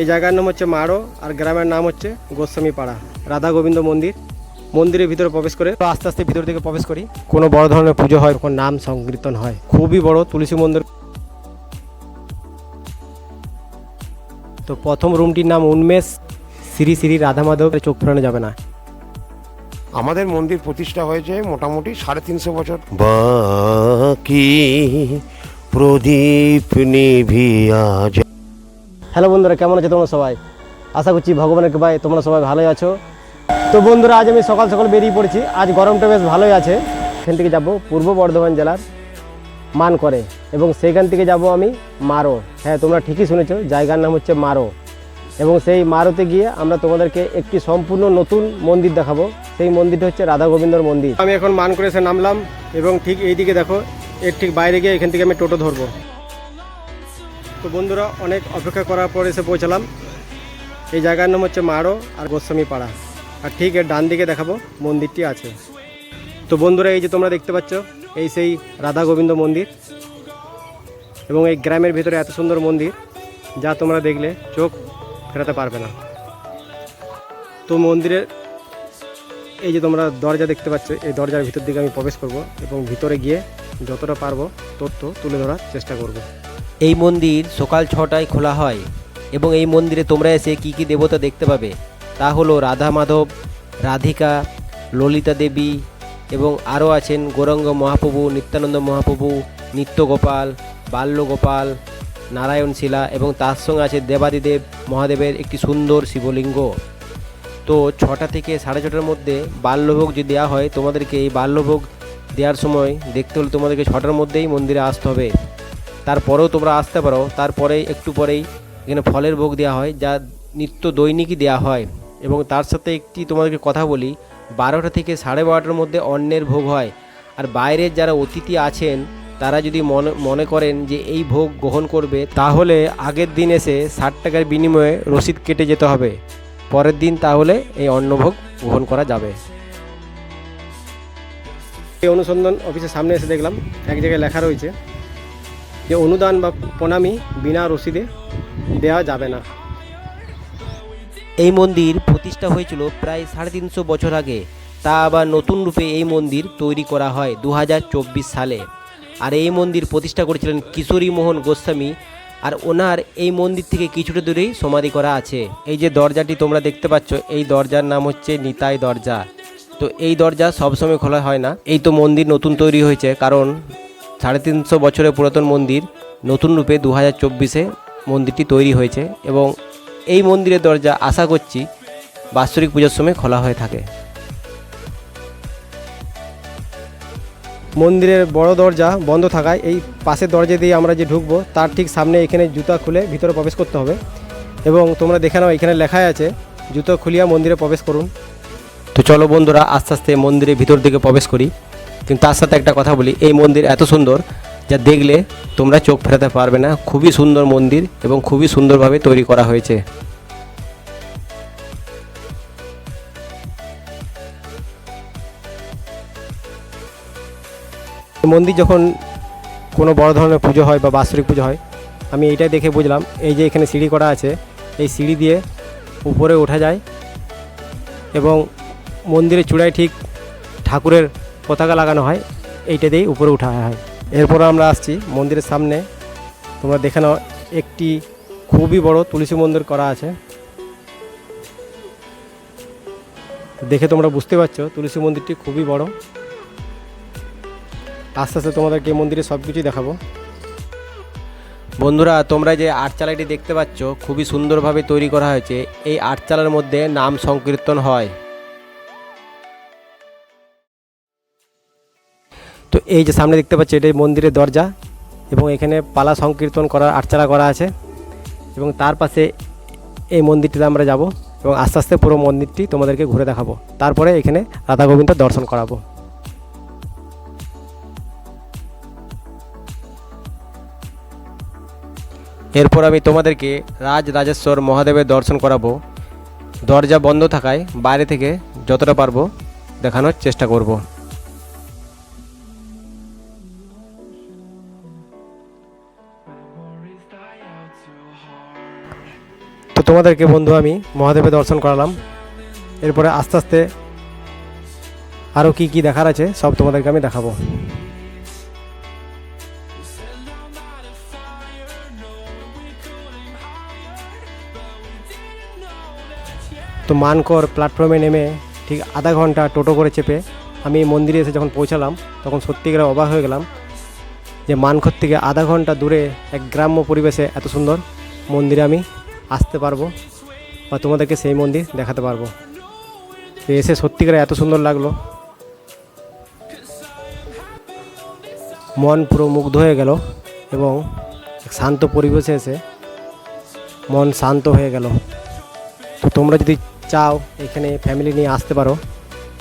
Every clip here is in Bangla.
এই জায়গার নাম হচ্ছে মারো আর গ্রামের নাম হচ্ছে গোস্বামী পাড়া রাধা গোবিন্দ মন্দির। মন্দিরের ভিতরে প্রবেশ করে তো আস্তে আস্তে ভিতর থেকে প্রবেশ করি। কোনো বড় ধরনের পুজো হয় তখন নাম সংকীর্তন হয়। খুবই বড় তুলসী মন্দির। তো প্রথম রুমটির নাম উন্মেষ শ্রী শ্রী রাধা মাধব চোখ ফেরানো যাবে না। আমাদের মন্দির প্রতিষ্ঠা হয়েছে মোটামুটি সাড়ে তিনশো বছর। বাকি প্রদীপ নিভিয়া হ্যালো বন্ধুরা, কেমন আছো তোমরা সবাই? আশা করছি ভগবানের কৃপায় তোমরা সবাই ভালোই আছো। তো বন্ধুরা, আজ আমি সকাল সকাল বেরিয়ে পড়েছি। আজ গরমটা বেশ ভালোই আছে। এখান থেকে যাব পূর্ব বর্ধমান জেলার মান করে এবং সেইখান থেকে যাব আমি মারো। হ্যাঁ তোমরা ঠিকই শুনেছো, জায়গার নাম হচ্ছে মারো। এবং সেই মারোতে গিয়ে আমরা তোমাদেরকে একটি সম্পূর্ণ নতুন মন্দির দেখাবো। সেই মন্দিরটা হচ্ছে রাধা গোবিন্দর মন্দির। আমি এখন মান করে এসে নামলাম এবং ঠিক এই দিকে দেখো, এর ঠিক বাইরে গিয়ে এখান থেকে আমি টোটো ধরবো। তো বন্ধুরা, অনেক অপেক্ষা করার পর এসে পৌঁছালাম। এই জায়গার নাম হচ্ছে মারো আর গোস্বামী পাড়া। আর ঠিক এর ডান দিকে দেখাবো, মন্দিরটি আছে। তো বন্ধুরা, এই যে তোমরা দেখতে পাচ্ছ, এই সেই রাধা গোবিন্দ মন্দির এবং এই গ্রামের ভিতরে এত সুন্দর মন্দির যা তোমরা দেখলে চোখ ফেরাতে পারবে না। তো মন্দিরের এই যে তোমরা দরজা দেখতে পাচ্ছ, এই দরজার ভিতর দিকে আমি প্রবেশ করব এবং ভিতরে গিয়ে যতটা পারব তথ্য তুলে ধরার চেষ্টা করব। এই মন্দির সকাল ছটায় খোলা হয় এবং এই মন্দিরে তোমরা এসে কী কী দেবতা দেখতে পাবে? তা হলো রাধা মাধব, রাধিকা, ললিতা দেবী এবং আরও আছেন গৌরঙ্গ মহাপ্রভু, নিত্যানন্দ মহাপ্রভু, নিত্যগোপাল, বাল্যগোপাল, নারায়ণ শিলা এবং তার সঙ্গে আছে দেবাদিদেব মহাদেবের একটি সুন্দর শিবলিঙ্গ। তো ছটা থেকে সাড়ে ছটার মধ্যে বাল্যভোগ যদি দেওয়া হয়, তোমাদেরকে এই বাল্যভোগ দেওয়ার সময় দেখতে হলে তোমাদেরকে ছটার মধ্যেই মন্দিরে আসতে হবে। তারপরেও তোমরা আসতে পারো। তারপরেই একটু পরেই এখানে ফলের ভোগ দেওয়া হয়, যা নিত্য দৈনিকই দেওয়া হয়। এবং তার সাথে একটি তোমাদেরকে কথা বলি, বারোটা থেকে সাড়ে বারোটার মধ্যে অন্যের ভোগ হয়। আর বাইরের যারা অতিথি আছেন, তারা যদি মনে মনে করেন যে এই ভোগ গ্রহণ করবে, তাহলে আগের দিন এসে ষাট টাকার বিনিময়ে রসিদ কেটে যেতে হবে। পরের দিন তাহলে এই অন্নভোগ গ্রহণ করা যাবে। এই অনুসন্ধান অফিসের সামনে এসে দেখলাম, এক জায়গায় লেখা রয়েছে যে অনুদান বা প্রণামী বিনা রসিদে দেওয়া যাবে না। এই মন্দির প্রতিষ্ঠা হয়েছিল প্রায় সাড়ে তিনশো বছর আগে। তা আবার নতুন রূপে এই মন্দির তৈরি করা হয় দু হাজার চব্বিশ সালে। আর এই মন্দির প্রতিষ্ঠা করেছিলেন কিশোরী মোহন গোস্বামী। আর ওনার এই মন্দির থেকে কিছুটা দূরেই সমাধি করা আছে। এই যে দরজাটি তোমরা দেখতে পাচ্ছ, এই দরজার নাম হচ্ছে নিতাই দরজা। তো এই দরজা সবসময় খোলা হয় না। এই তো মন্দির নতুন তৈরি হয়েছে, কারণ সাড়ে তিনশো বছরের পুরাতন মন্দির নতুন রূপে দু হাজার চব্বিশে মন্দিরটি তৈরি হয়েছে এবং এই মন্দিরের দরজা আশা করছি বাৎসরিক পুজোর সময় খোলা হয়ে থাকে। মন্দিরের বড় দরজা বন্ধ থাকায় এই পাশের দরজা দিয়ে আমরা যে ঢুকবো তার ঠিক সামনে এখানে জুতা খুলে ভিতরে প্রবেশ করতে হবে এবং তোমরা দেখে নাও এখানে লেখাই আছে জুতো খুলিয়া মন্দিরে প্রবেশ করুন। তো চলো বন্ধুরা আস্তে আস্তে মন্দিরের ভিতর দিকে প্রবেশ করি। কিন্তু তার সাথে একটা কথা বলি, এই মন্দির এত সুন্দর যা দেখলে তোমরা চোখ ফেরাতে পারবে না। খুবই সুন্দর মন্দির এবং খুবই সুন্দরভাবে তৈরি করা হয়েছে। মন্দির যখন কোনো বড় ধরনের পুজো হয় বা বাৎসরিক পুজো হয়, আমি এইটাই দেখে বুঝলাম, এই যে এখানে সিঁড়ি করা আছে, এই সিঁড়ি দিয়ে উপরে ওঠা যায় এবং মন্দিরের চূড়ায় ঠিক ঠাকুরের পতাকা লাগানো হয়, এইটা দিয়েই উপরে ওঠা হয়। এরপর আমরা আসছি মন্দিরের সামনে। তোমরা দেখে নাও, একটি খুবই বড় তুলসী মন্দির করা আছে। দেখে তোমরা বুঝতে পারছ, তুলসী মন্দিরটি খুবই বড়। আস্তে আস্তে তোমাদেরকে মন্দিরে সব কিছুই দেখাবো। বন্ধুরা, তোমরা যে আটচালাটি দেখতে পাচ্ছ, খুবই সুন্দরভাবে তৈরি করা হয়েছে। এই আটচালার মধ্যে নাম সংকীর্তন হয়। তো এই যে সামনে দেখতে পাচ্ছি এটাই মন্দিরের দরজা এবং এখানে পালা সংকীর্তন করার, আটচালা করা আছে এবং তার পাশে এই মন্দিরটিতে আমরা যাব এবং আস্তে আস্তে পুরো মন্দিরটি তোমাদেরকে ঘুরে দেখাবো। তারপরে এখানে রাধা গোবিন্দ দর্শন করাবো। এরপর আমি তোমাদেরকে রাজ রাজেশ্বর মহাদেবের দর্শন করাবো। দরজা বন্ধ থাকায় বাইরে থেকে যতটা পারব দেখানোর চেষ্টা করব। তোমাদেরকে বন্ধু আমি মহাদেবের দর্শন করালাম। এরপরে আস্তে আস্তে আরও কি কি দেখার আছে, সব তোমাদেরকে আমি দেখাবো। তো মানকর প্ল্যাটফর্মে নেমে ঠিক আধা ঘণ্টা টোটো করে চেপে আমি মন্দিরে এসে যখন পৌঁছালাম, তখন সত্যিকারে অবাক হয়ে গেলাম যে মানকর থেকে আধা ঘণ্টা দূরে এক গ্রাম্য পরিবেশে এত সুন্দর মন্দিরে আমি আসতে পারব বা তোমাদেরকে সেই মন্দির দেখাতে পারব। এসে সত্যিকারে এত সুন্দর লাগল। মন পুরো মুগ্ধ হয়ে গেল এবং শান্ত পরিবেশে এসে মন শান্ত হয়ে গেল। তো তোমরা যদি চাও এখানে ফ্যামিলি নিয়ে আসতে পারো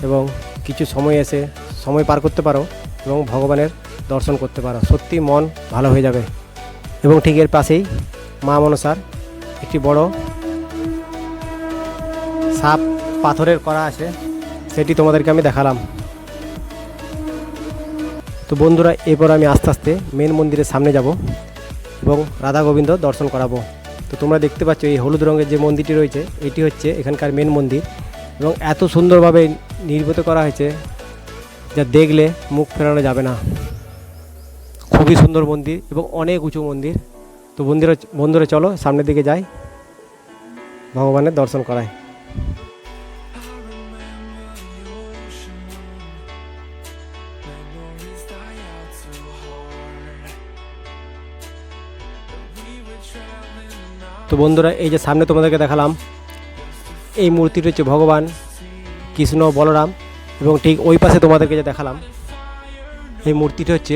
এবং কিছু সময় এসে সময় পার করতে পারো এবং ভগবানের দর্শন করতে পারো। সত্যি মন ভালো হয়ে যাবে। এবং ঠিক এর পাশেই মা মনসার একটি বড় সাপ পাথরের করা আছে, সেটি তোমাদেরকে আমি দেখালাম। তো বন্ধুরা, এরপর আমি আস্তে আস্তে মেন মন্দিরের সামনে যাব এবং রাধা গোবিন্দ দর্শন করাবো। তো তোমরা দেখতে পাচ্ছ, এই হলুদ রঙের যে মন্দিরটি রয়েছে, এটি হচ্ছে এখানকার মেন মন্দির এবং এত সুন্দরভাবে নির্মিত করা হয়েছে যা দেখলে মুখ ফেরানো যাবে না। খুবই সুন্দর মন্দির এবং অনেক উঁচু মন্দির। তো বন্ধুরা বন্ধুরা চলো সামনের দিকে যাই। ভগবানের দর্শন করায় তো বন্ধুরা, এই যে সামনে তোমাদেরকে দেখালাম, এই মূর্তিটি হচ্ছে ভগবান কৃষ্ণ বলরাম এবং ঠিক ওই পাশে তোমাদেরকে যে দেখালাম, এই মূর্তিটি হচ্ছে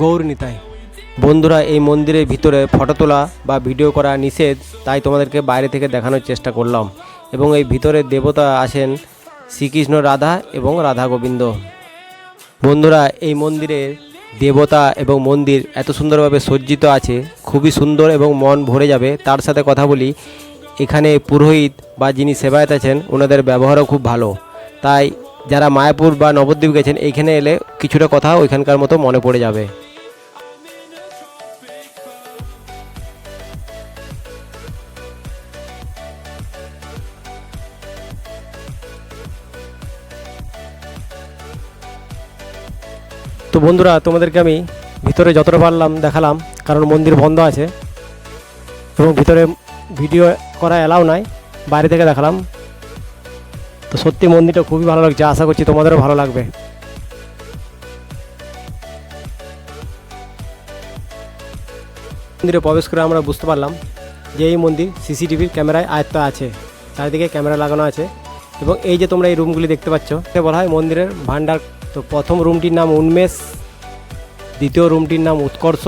গৌর নিতাই। বন্ধুরা, এই মন্দিরের ভিতরে ফটো তোলা বা ভিডিও করা নিষেধ, তাই তোমাদেরকে বাইরে থেকে দেখানোর চেষ্টা করলাম। এবং এই ভিতরে দেবতা আছেন শ্রীকৃষ্ণ রাধা এবং রাধা গোবিন্দ। বন্ধুরা, এই মন্দিরের দেবতা এবং মন্দির এত সুন্দরভাবে সজ্জিত আছে, খুবই সুন্দর এবং মন ভরে যাবে। তার সাথে কথা বলি, এখানে পুরোহিত বা যিনি সেবায়ত আছেন, ওনাদের ব্যবহারও খুব ভালো। তাই যারা মায়াপুর বা নবদ্বীপ গেছেন, এইখানে এলে কিছুটা কথা ওইখানকার মতো মনে পড়ে যাবে। তো বন্ধুরা, তোমাদেরকে আমি ভিতরে যতটা পারলাম দেখালাম, কারণ মন্দির বন্ধ আছে এবং ভিতরে ভিডিও করা এলাও নাই, বাইরে থেকে দেখালাম। তো সত্যি মন্দিরটা খুবই ভালো লাগছে, আশা করছি তোমাদেরও ভালো লাগবে। মন্দিরে প্রবেশ করে আমরা বুঝতে পারলাম যে এই মন্দির সিসিটিভির ক্যামেরায় আয়ত্ত আছে, চারিদিকে ক্যামেরা লাগানো আছে এবং এই যে তোমরা এই রুমগুলি দেখতে পাচ্ছ একে বলা হয় মন্দিরের ভান্ডার তো প্রথম রুমটির নাম উন্মেষ, দ্বিতীয় রুমটির নাম উৎকর্ষ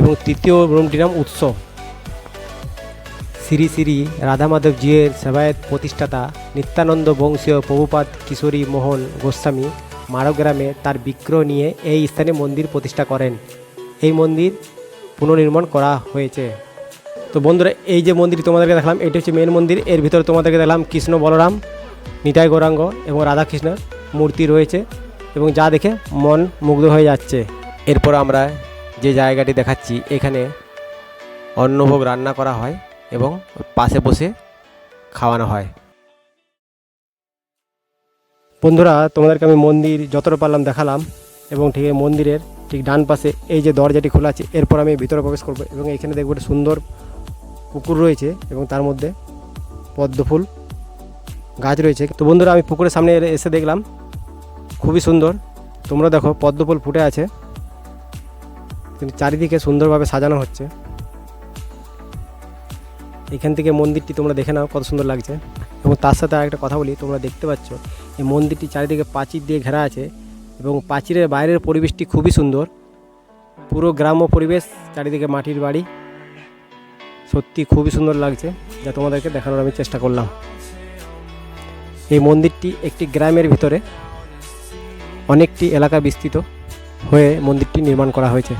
এবং তৃতীয় রুমটির নাম উৎস। শ্রী শ্রী রাধামাধব জিয়ের সেবায়ত প্রতিষ্ঠাতা নিত্যানন্দ বংশীয় প্রভুপাত কিশোরী মোহন গোস্বামী মারগ্রামে তার বিগ্রহ নিয়ে এই স্থানে মন্দির প্রতিষ্ঠা করেন। এই মন্দির পুনর্নির্মাণ করা হয়েছে। তো বন্ধুরা, এই যে মন্দির তোমাদেরকে দেখলাম, এটি হচ্ছে মেন মন্দির। এর ভিতরে তোমাদেরকে দেখলাম কৃষ্ণ বলরাম, নিতাই গৌরাঙ্গ এবং রাধাকৃষ্ণের মূর্তি রয়েছে। এবং যা দেখে মন মুগ্ধ হয়ে যাচ্ছে। এরপর আমরা যে জায়গাটি দেখাচ্ছি, এখানে অন্নভোগ রান্না করা হয় এবং পাশে বসে খাওয়ানো হয়। বন্ধুরা, তোমাদেরকে আমি মন্দির যতটা পারলাম দেখালাম এবং ঠিক এই মন্দিরের ঠিক ডান পাশে এই যে দরজাটি খোলা আছে, এরপর আমি ভিতরে প্রবেশ করব এবং এখানে দেখব একটা সুন্দর পুকুর রয়েছে এবং তার মধ্যে পদ্মফুল গাছ রয়েছে। তো বন্ধুরা, আমি পুকুরের সামনে এসে দেখলাম খুবই সুন্দর। তোমরা দেখো পদ্ম ফুল ফুটে আছে। কিন্তু চারিদিকে সুন্দরভাবে সাজানো হচ্ছে। এখান থেকে মন্দিরটি তোমরা দেখে নাও কত সুন্দর লাগছে। এবং তার সাথে আরেকটা কথা বলি, তোমরা দেখতে পাচ্ছ, এই মন্দিরটি চারিদিকে প্রাচীর দিয়ে ঘেরা আছে এবং প্রাচীরের বাইরের পরিবেশটি খুবই সুন্দর। পুরো গ্রাম্য পরিবেশ, চারিদিকে মাটির বাড়ি। সত্যি খুবই সুন্দর লাগছে, যা তোমাদেরকে দেখানোর আমি চেষ্টা করলাম। এই মন্দিরটি একটি গ্রামের ভিতরে। অনেকটি এলাকা বিস্তৃত হয়ে মন্দিরটি নির্মাণ করা হয়েছে।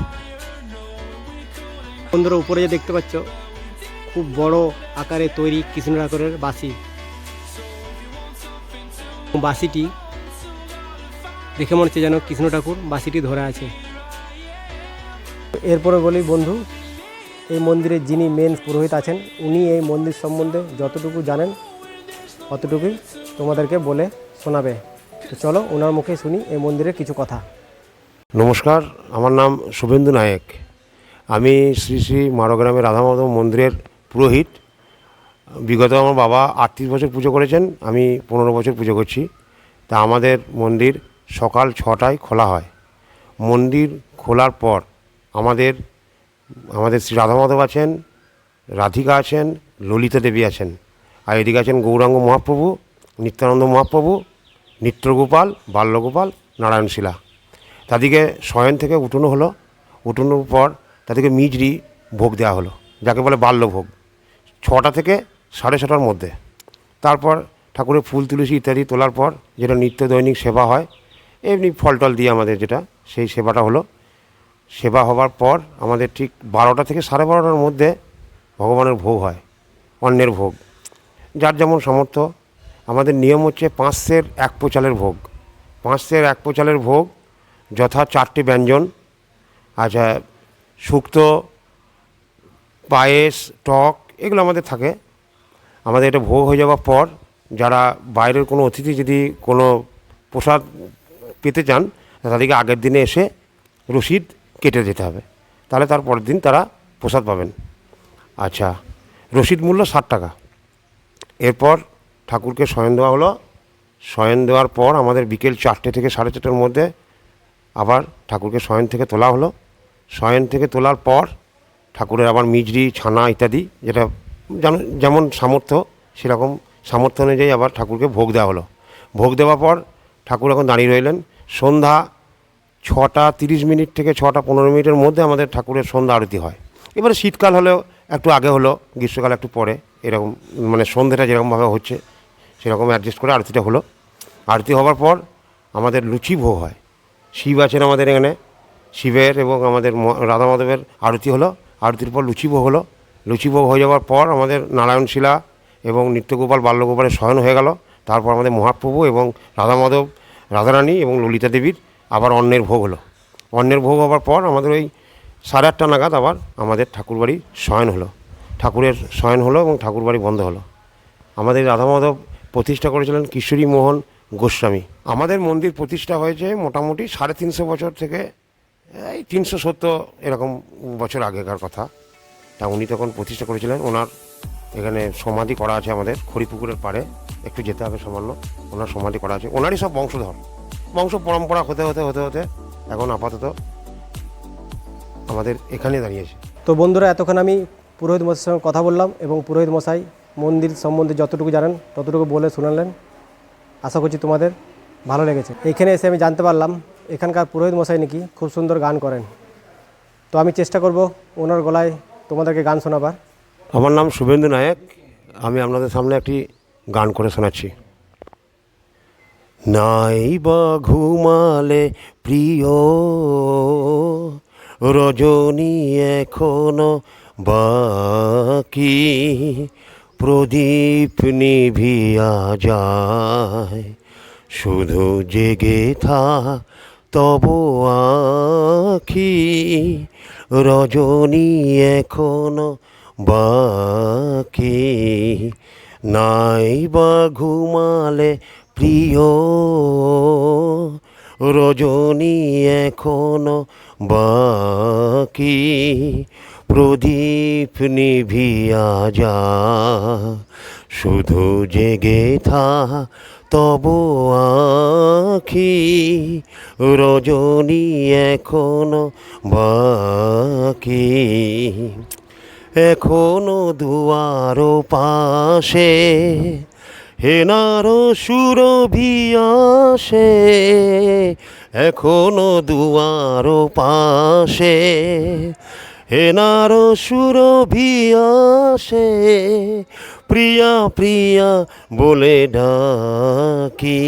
বন্ধুরা, উপরে যে দেখতে পাচ্ছ, খুব বড় আকারে তৈরি কৃষ্ণ ঠাকুরের বাসি। বাসিটি দেখে মনে হচ্ছে যেন কৃষ্ণ ঠাকুর বাসিটি ধরে আছে। এরপরে বলি, বন্ধু, এই মন্দিরে যিনি মেন পুরোহিত আছেন, উনি এই মন্দির সম্বন্ধে যতটুকু জানেন, অতটুকুই তোমাদেরকে বলে শোনাবে। তো চলো ওনার মুখে শুনি এই মন্দিরের কিছু কথা। নমস্কার, আমার নাম শুভেন্দু নায়েক। আমি শ্রী শ্রী মারগ্রামের রাধামাধব মন্দিরের পুরোহিত। বিগত আমার বাবা আটত্রিশ বছর পুজো করেছেন, আমি পনেরো বছর পুজো করছি। তা আমাদের মন্দির সকাল ছটায় খোলা হয়। মন্দির খোলার পর আমাদের আমাদের শ্রী রাধামাধব আছেন, রাধিকা আছেন, ললিতা দেবী আছেন। আর এদিকে আছেন গৌরাঙ্গ মহাপ্রভু, নিত্যানন্দ মহাপ্রভু নিত্যগোপাল বাল্যগোপাল, নারায়ণশিলা। তাদেরকে শয়ন থেকে উঠোনো হলো। উঠোনোর পর তাদেরকে মিজরি ভোগ দেওয়া হলো, যাকে বলে বাল্যভোগ। ছটা থেকে সাড়ে ছটার মধ্যে। তারপর ঠাকুরের ফুল, তুলসী ইত্যাদি তোলার পর যেটা নিত্য দৈনিক সেবা হয়, এমনি ফল টল দিয়ে আমাদের যেটা, সেই সেবাটা হলো। সেবা হবার পর আমাদের ঠিক বারোটা থেকে সাড়ে বারোটার মধ্যে ভগবানের ভোগ হয় অন্যের ভোগ। যার যেমন সামর্থ্য আমাদের নিয়ম হচ্ছে পাঁচশের এক পোচালের ভোগ। পাঁচশের এক পোচালের ভোগ, যথা চারটি ব্যঞ্জন আচ্ছা শুক্তো, পায়েস, টক, এগুলো আমাদের থাকে। আমাদের এটা ভোগ হয়ে যাওয়ার পর যারা বাইরের কোনো অতিথি যদি কোনো প্রসাদ পেতে চান, তাদেরকে আগের দিনে এসে রসিদ কেটে দিতে হবে। তাহলে তার পরের দিন তারা প্রসাদ পাবেন। আচ্ছা রসিদ মূল্য ষাট টাকা। এরপর ঠাকুরকে শয়ন দেওয়া হলো। শয়ন দেওয়ার পর আমাদের বিকেল চারটে থেকে সাড়ে চারটের মধ্যে আবার ঠাকুরকে শয়ন থেকে তোলা হলো। শয়ন থেকে তোলার পর ঠাকুরের আবার মিজরি, ছানা ইত্যাদি যেটা যেমন সামর্থ্য, সেরকম সামর্থ্য অনুযায়ী আবার ঠাকুরকে ভোগ দেওয়া হলো। ভোগ দেওয়ার পর ঠাকুর এখন দাঁড়িয়ে রইলেন। সন্ধ্যা ছটা তিরিশ মিনিট থেকে ছটা পনেরো মিনিটের মধ্যে আমাদের ঠাকুরের সন্ধ্যা আরতি হয়। এবারে শীতকাল হলেও একটু আগে হলো, গ্রীষ্মকাল একটু পরে, এরকম মানে সন্ধ্যেটা যেরকমভাবে হচ্ছে সেরকম অ্যাডজাস্ট করে আরতিটা হলো। আরতি হওয়ার পর আমাদের লুচি ভোগ হয়। শিব আছেন আমাদের এখানে। শিবের এবং আমাদের রাধা মাধবের আরতি হলো। আরতির পর লুচি ভোগ হলো। লুচি ভোগ হয়ে যাওয়ার পর আমাদের নারায়ণ শিলা এবং নিত্যগোপাল বাল্যগোপালের শয়ন হয়ে গেল। তারপর আমাদের মহাপ্রভু এবং রাধা মাধব, রাধারানী এবং ললিতা দেবীর আবার অন্নের ভোগ হলো। অন্নের ভোগ হওয়ার পর আমাদের ওই সাড়ে আটটা নাগাদ আবার আমাদের ঠাকুরবাড়ি শয়ন হলো। ঠাকুরের শয়ন হলো এবং ঠাকুরবাড়ি বন্ধ হলো। আমাদের রাধা মাধব প্রতিষ্ঠা করেছিলেন কিশোরী মোহন গোস্বামী। আমাদের মন্দির প্রতিষ্ঠা হয়েছে মোটামুটি সাড়ে তিনশো বছর থেকে, এই তিনশো সত্তর এরকম বছর আগেকার কথা। তা উনি তখন প্রতিষ্ঠা করেছিলেন। ওনার এখানে সমাধি করা আছে আমাদের খড়িপুকুরের পাড়ে। একটু যেতে হবে সামান্য। ওনার সমাধি করা আছে। ওনারই সব বংশধর। বংশ পরম্পরা হতে হতে হতে হতে এখন আপাতত আমাদের এখানে দাঁড়িয়েছে। তো বন্ধুরা, এতক্ষণ আমি পুরোহিত মশাইয়ের সঙ্গে কথা বললাম এবং পুরোহিত মশাই মন্দির সম্বন্ধে যতটুকু জানেন, ততটুকু বলে শোনালেন। আশা করছি তোমাদের ভালো লেগেছে। এইখানে এসে আমি জানতে পারলাম, এখানকার পুরোহিত মশাই নাকি খুব সুন্দর গান করেন। তো আমি চেষ্টা করব ওনার গলায় তোমাদেরকে গান শোনাবার। আমার নাম শুভেন্দু নায়ক। আমি আপনাদের সামনে একটি গান করে শোনাচ্ছি। নাই বা ঘুমালে প্রিয়, রজনী এখনও বাকি। প্রদীপ নিভিয়া যায়। শুধু জেগে থা, তব আখি রজনী এখনও বাকি। নাই বা ঘুমালে প্রিয় রজনী এখনও বাকি। প্রদীপ নিভিয়া যা, শুধু জেগে থা, তব আখি রজনী এখনও বাকি। এখনও দুয়ার পাশে, হেনার সুরভি আসে। এখনও দুয়ার পাশে হেনার সুরভি আসে প্রিয়া প্রিয়া বলে ডাকি,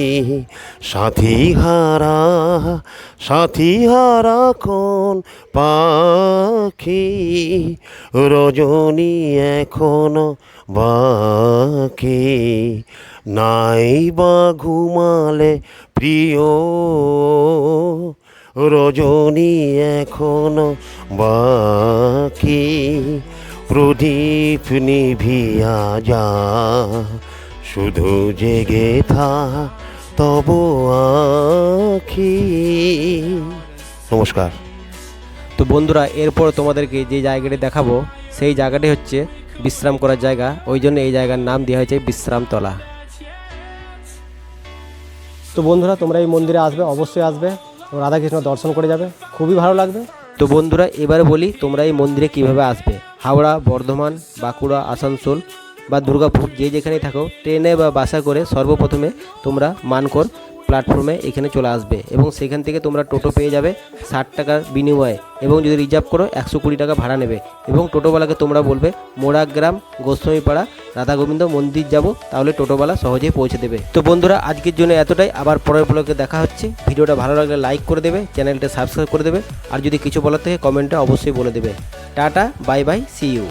সাথী হারা সাথী হারা কোন পাখি? রজনী এখনও বাকি, নাই বা ঘুমালে প্রিয় রজনী এখনও বাকি। প্রদীপ নিভিয়া যা, শুধু জেগে থা, তব আখি। নমস্কার। তো বন্ধুরা, এরপর তোমাদেরকে যে জায়গাটি দেখাবো, সেই জায়গাটি হচ্ছে বিশ্রাম করার জায়গা। ওই জন্য এই জায়গার নাম দেওয়া হয়েছে বিশ্রামতলা। তো বন্ধুরা, তোমরা এই মন্দিরে আসবে, অবশ্যই আসবে। এবং রাধাকৃষ্ণ দর্শন করে যাবে। খুবই ভালো লাগবে। তো বন্ধুরা, এবার বলি তোমরা এই মন্দিরে কীভাবে আসবে? হাওড়া, বর্ধমান, বাঁকুড়া, আসানসোল বা দুর্গাপুর, যে যেখানেই থাকো, ট্রেনে বা বাসা করে সর্বপ্রথমে তোমরা মানকর প্ল্যাটফর্মে এখানে চলে আসবে এবং সেখান থেকে তোমরা টোটো পেয়ে যাবে ষাট টাকার বিনিময়ে এবং যদি রিজার্ভ করো একশো কুড়ি টাকা ভাড়া নেবে এবং টোটোওয়ালাকে তোমরা বলবে, মোড়াগ্রাম, গোস্বামীপাড়া রাধা গোবিন্দ মন্দির যাব। তাহলে টোটোওয়ালা সহজেই পৌঁছে দেবে। তো বন্ধুরা, আজকের জন্য এতটাই। আবার পরের ব্লগে দেখা হচ্ছে। ভিডিওটা ভালো লাগলে লাইক করে দেবে, চ্যানেলটা সাবস্ক্রাইব করে দেবে। আর যদি কিছু বলার থেকে কমেন্টে অবশ্যই বলে দেবে। Tata bye bye see you